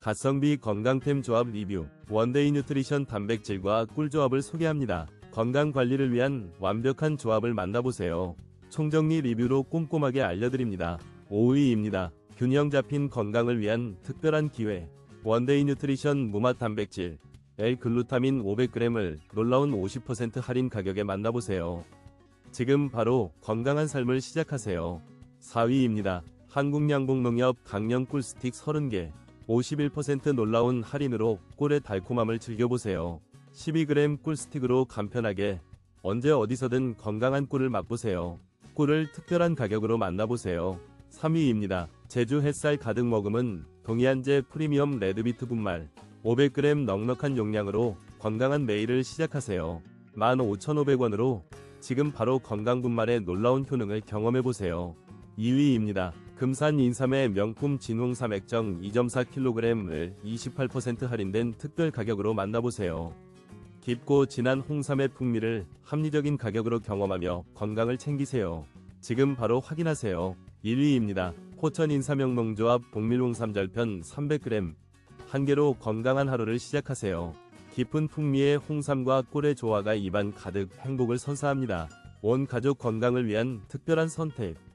가성비 건강템 조합 리뷰 원데이 뉴트리션 단백질과 꿀 조합을 소개합니다. 건강 관리를 위한 완벽한 조합을 만나보세요. 총정리 리뷰로 꼼꼼하게 알려드립니다. 5위입니다. 균형 잡힌 건강을 위한 특별한 기회. 원데이 뉴트리션 무맛 단백질 L 글루타민 500g을 놀라운 50% 할인 가격에 만나보세요. 지금 바로 건강한 삶을 시작하세요. 4위입니다. 한국양봉농협 강령 꿀스틱 30개 51% 놀라운 할인으로 꿀의 달콤함을 즐겨보세요. 12g 꿀 스틱으로 간편하게 언제 어디서든 건강한 꿀을 맛보세요. 꿀을 특별한 가격으로 만나보세요. 3위입니다. 제주 햇살 가득 머금은 동해안제 프리미엄 레드비트 분말 500g 넉넉한 용량으로 건강한 매일을 시작하세요. 15,500원으로 지금 바로 건강 분말의 놀라운 효능을 경험해보세요. 2위입니다. 금산 인삼의 명품 진홍삼 액정 2.4kg을 28% 할인된 특별 가격으로 만나보세요. 깊고 진한 홍삼의 풍미를 합리적인 가격으로 경험하며 건강을 챙기세요. 지금 바로 확인하세요. 1위입니다. 포천 인삼영농조합 복밀홍삼 절편 300g 한 개로 건강한 하루를 시작하세요. 깊은 풍미의 홍삼과 꿀의 조화가 입안 가득 행복을 선사합니다. 온 가족 건강을 위한 특별한 선택.